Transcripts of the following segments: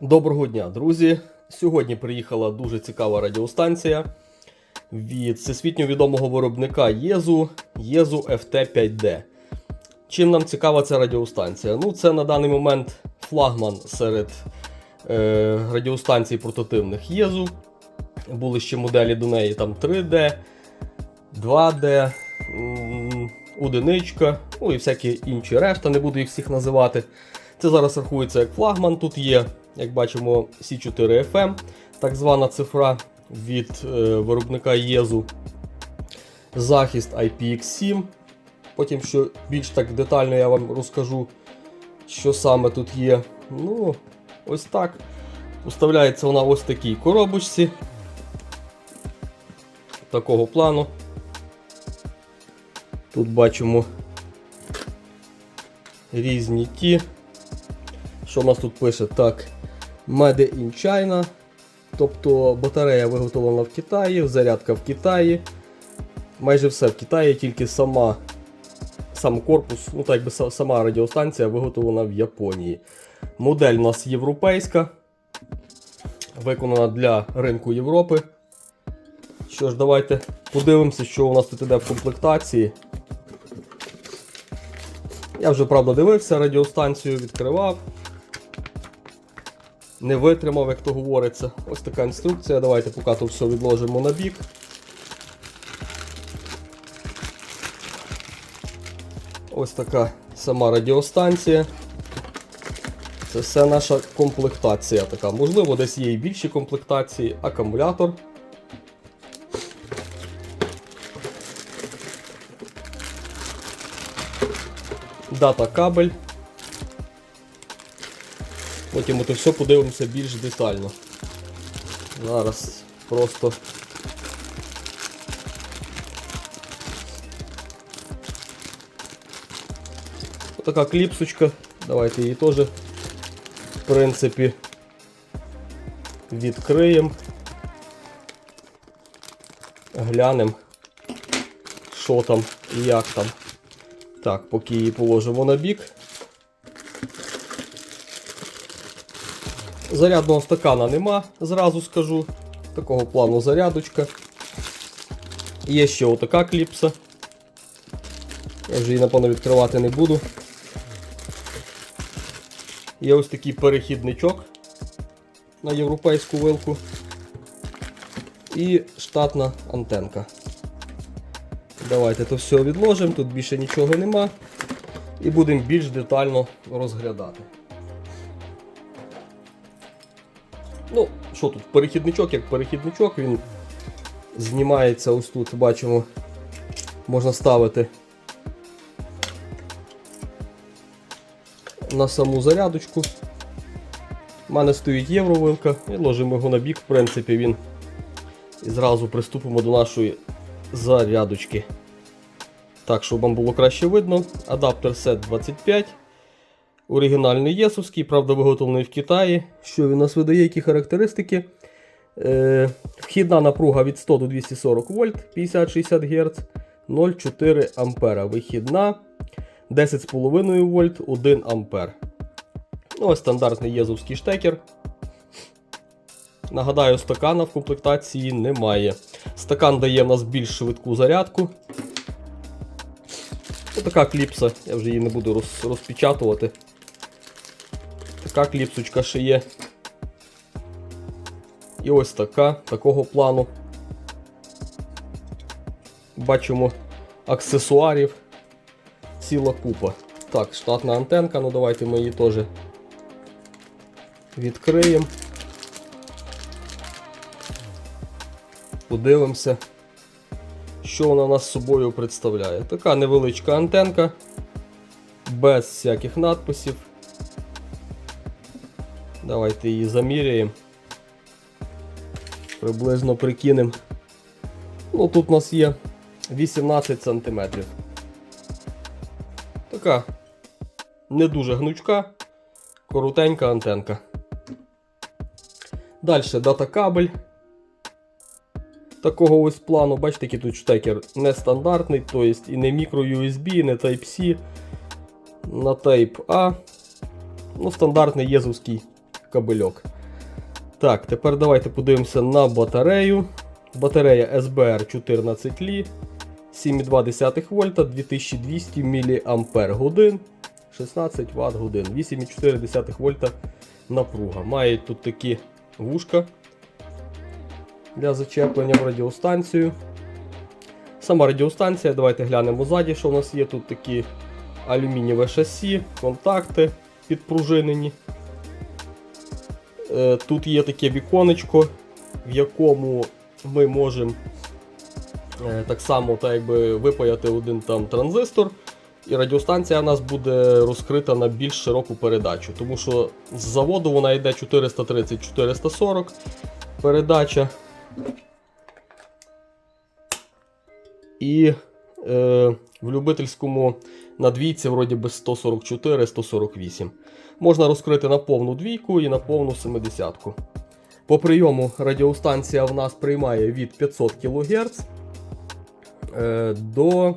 Доброго дня, друзі! Сьогодні приїхала дуже цікава радіостанція від всесвітньо відомого виробника Єзу Єзу FT5D. Чим нам цікава ця радіостанція? Ну, це на даний момент флагман серед е, радіостанцій портативних Єзу. Були ще моделі до неї там 3D, 2D, одиничка, ну і всякі інші решта, не буду їх всіх називати. Це зараз рахується як флагман. Тут є, як бачимо, C4FM, так звана цифра від е, виробника Єзу. Захист IPX7. Потім, що більш так детально я вам розкажу, що саме тут є. Ну, ось так. Уставляється вона ось такій коробочці. Такого плану. Тут бачимо різні ті. Що в нас тут пише? Так, Made in China. Тобто батарея виготовлена в Китаї, зарядка в Китаї. Майже все в Китаї, тільки сама, сам корпус, ну так би сама радіостанція виготовлена в Японії. Модель у нас європейська, виконана для ринку Європи. Що ж, давайте подивимося, що у нас тут іде в комплектації. Я вже правда дивився радіостанцію, відкривав. Не витримав, як то говориться. Ось така інструкція. Давайте поки то все відложимо на бік. Ось така сама радіостанція. Це все наша комплектація така. Можливо, десь є і більші комплектації. Акумулятор. Дата кабель. Потім ми все подивимося більш детально. Зараз просто. Така кліпсочка. Давайте її теж, в принципі, відкриємо. Глянемо, що там і як там. Так, поки її положимо на бік. Зарядного стакана нема, зразу скажу. Такого плану зарядочка. Є ще отака кліпса. Я вже її, напевно, відкривати не буду. Є ось такий перехідничок на європейську вилку. І штатна антенка. Давайте то все відложимо, тут більше нічого нема. І будемо більш детально розглядати. Ну, що тут, перехідничок як перехідничок, він знімається ось тут, бачимо, можна ставити на саму зарядочку. У мене стоїть євровилка, відложимо його на бік, в принципі, він і зразу приступимо до нашої зарядочки. Так, щоб вам було краще видно, адаптер SET 25. Оригінальний єсовський, правда, виготовлений в Китаї. Що він нас видає, які характеристики? Е, вхідна напруга від 100 до 240 вольт 50-60 Гц, 0,4 ампера. Вихідна 10,5 вольт 1 ампер. Ну, ось стандартний єзовський штекер. Нагадаю, стакана в комплектації немає. Стакан дає в нас більш швидку зарядку. Ось така кліпса, я вже її не буду розпечатувати. Така кліпсочка ще є. І ось така, такого плану. Бачимо аксесуарів. Ціла купа. Так, штатна антенка, ну давайте ми її теж відкриємо. Подивимося, що вона нас собою представляє. Така невеличка антенка, без всяких надписів. Давайте її заміряємо. Приблизно прикинемо. Ну, тут у нас є 18 см. Така не дуже гнучка, коротенька антенка. Далі дата кабель. Такого ось плану, бачите, який тут штекер нестандартний, тобто і не мікро USB, і не Type-C, на Type A. Ну, стандартний єзовський кабельок. Так, тепер давайте подивимося на батарею. Батарея SBR 14 Li, 7,2 вольта, 2200 мАч, 16 Вт годин, 8,4 вольта напруга. Має тут такі вушка для зачеплення в радіостанцію. Сама радіостанція, давайте глянемо ззаді, що у нас є. Тут такі алюмінієве шасі, контакти підпружинені. Е, Тут є таке віконечко, в якому ми можемо е, так само так якби, випаяти один там транзистор. І радіостанція у нас буде розкрита на більш широку передачу. Тому що з заводу вона йде 430-440 передача. І е, в любительському на двійці вроді би 144-148. Можна розкрити на повну двійку і на повну 70. По прийому радіостанція в нас приймає від 500 кГц е, до,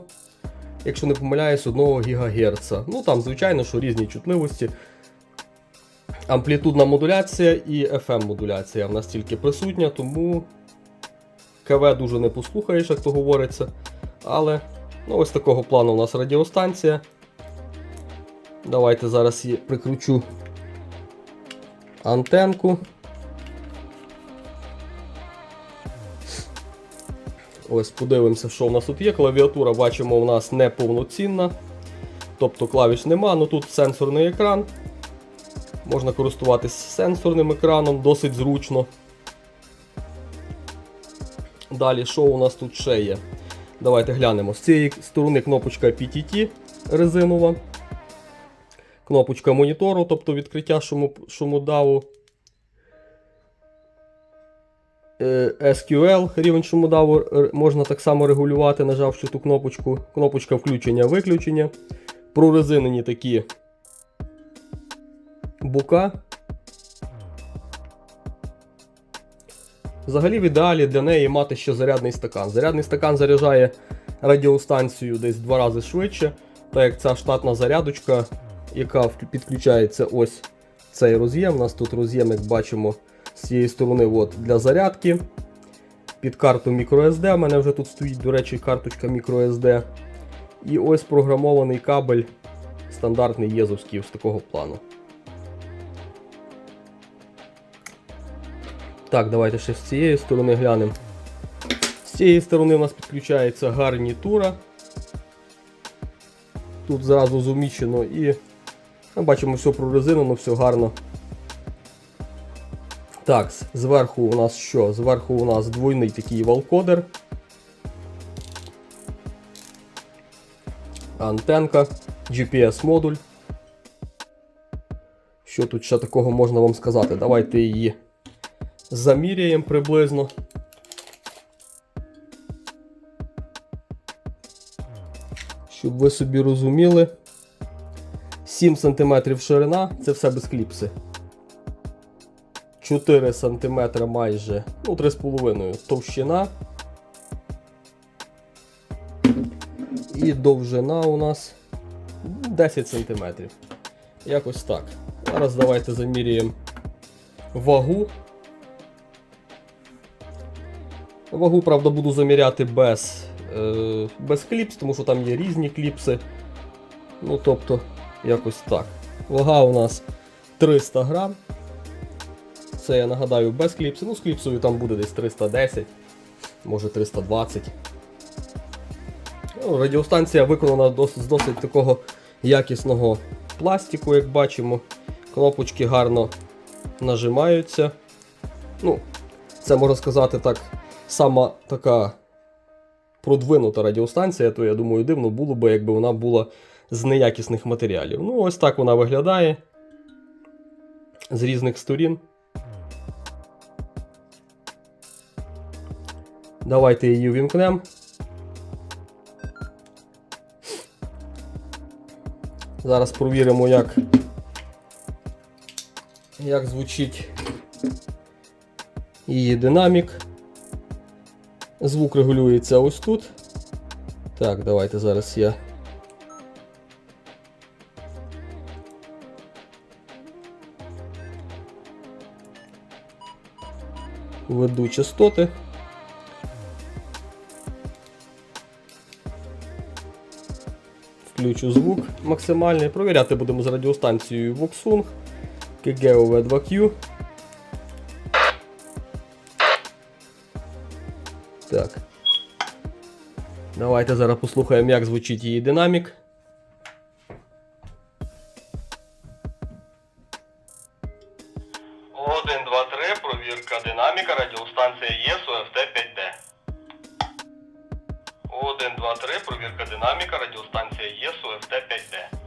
якщо не помиляюсь, 1 ГГц. Ну там, звичайно, що різні чутливості. Амплітудна модуляція і FM-модуляція в нас тільки присутня, тому КВ дуже не послухаєш, як то говориться. Але ну, ось такого плану у нас радіостанція. Давайте зараз її прикручу антенку. Ось подивимося, що у нас тут є. Клавіатура, бачимо, у нас не повноцінна. Тобто клавіш нема, ну тут сенсорний екран. Можна користуватись сенсорним екраном, досить зручно. Далі, що у нас тут ще є? Давайте глянемо. З цієї сторони кнопочка PTT резинова. Кнопочка монітору, тобто відкриття шумодаву. Е, SQL рівень шумодаву е, можна так само регулювати, нажавши ту кнопочку. Кнопочка включення-виключення. Прорезинені такі бука. Взагалі в ідеалі для неї мати ще зарядний стакан. Зарядний стакан заряджає радіостанцію десь два рази швидше, так як ця штатна зарядочка, яка підключається ось цей роз'єм. У нас тут роз'єм, як бачимо, з цієї сторони от, для зарядки. Під карту microSD. У мене вже тут стоїть, до речі, карточка microSD. І ось програмований кабель стандартний єзовський з такого плану. Так, давайте ще з цієї сторони глянемо. З цієї сторони у нас підключається гарнітура. Тут зразу зуміщено і ми бачимо все прорезинено, все гарно. Так, зверху у нас що? Зверху у нас двойний такий валкодер. Антенка, GPS-модуль. Що тут ще такого можна вам сказати? Давайте її заміряємо приблизно. Щоб ви собі розуміли. 7 см ширина, це все без кліпси. 4 см майже, ну 3,5 товщина. І довжина у нас 10 см. Якось так. Зараз давайте заміряємо вагу. Вагу, правда, буду заміряти без, е, без кліпс, тому що там є різні кліпси. Ну, тобто, якось так. Вага у нас 300 грам. Це я нагадаю без кліпси. Ну, з кліпсою там буде десь 310, може 320. Ну, радіостанція виконана з досить такого якісного пластику, як бачимо. Кнопочки гарно нажимаються. Ну, це можна сказати так, сама така продвинута радіостанція, то я думаю, дивно було б, якби вона була з неякісних матеріалів. Ну, ось так вона виглядає з різних сторін. Давайте її увімкнемо. Зараз провіримо, як, як звучить її динамік. Звук регулюється ось тут. Так, давайте зараз я. Введу частоти. Включу звук максимальний. Провіряти будемо з радіостанцією Voxung KGOV2Q. Так. Давайте зараз послухаємо, як звучить її динамік. Один, два, три. Провірка динаміка. Радіостанція ЄСУ ФТ5Д. 1, 2, 3. Провірка динаміка. Радіостанція ЄСУ ФТ5Д.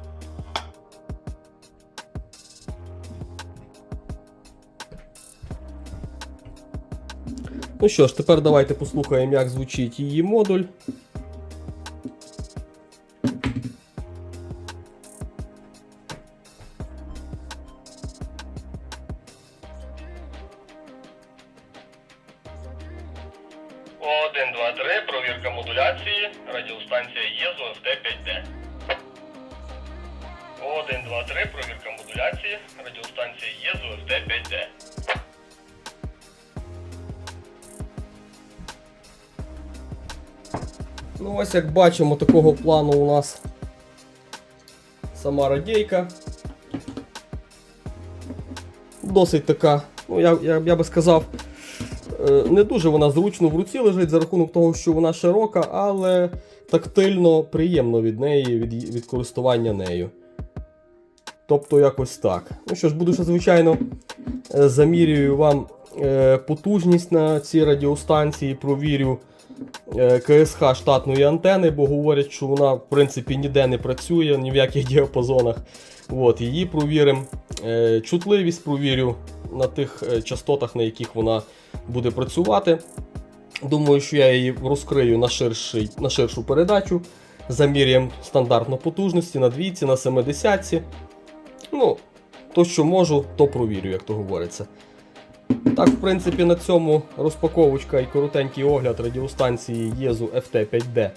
Ну що ж, тепер давайте послухаємо, як звучить її модуль. Один, два, три. Провірка модуляції. Радіостанція ЄЗУ ФТ5Д. Один, два, три. Провірка модуляції. Радіостанція ЄЗУ ФТ5Д. Ну, ось як бачимо, такого плану у нас сама радійка. Досить така, ну я, я, я би сказав, е, не дуже вона зручно в руці лежить за рахунок того, що вона широка, але тактильно приємно від неї, від, від користування нею. Тобто якось так. Ну що ж, буду ще, звичайно, е, замірюю вам е, потужність на цій радіостанції, провірю КСХ штатної антени, бо говорять, що вона в принципі ніде не працює, ні в яких діапазонах. От, її провіримо. Е, Чутливість провірю на тих е, частотах, на яких вона буде працювати. Думаю, що я її розкрию на, ширший, на ширшу передачу. Заміряємо стандартно потужності на двійці, на 70. Ну, то, що можу, то провірю, як то говориться. Так, в принципі, на цьому розпаковочка і коротенький огляд радіостанції Єзу FT5D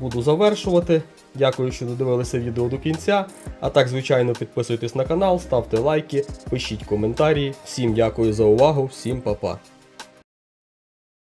буду завершувати. Дякую, що додивилися відео до кінця. А так, звичайно, підписуйтесь на канал, ставте лайки, пишіть коментарі. Всім дякую за увагу, всім па-па.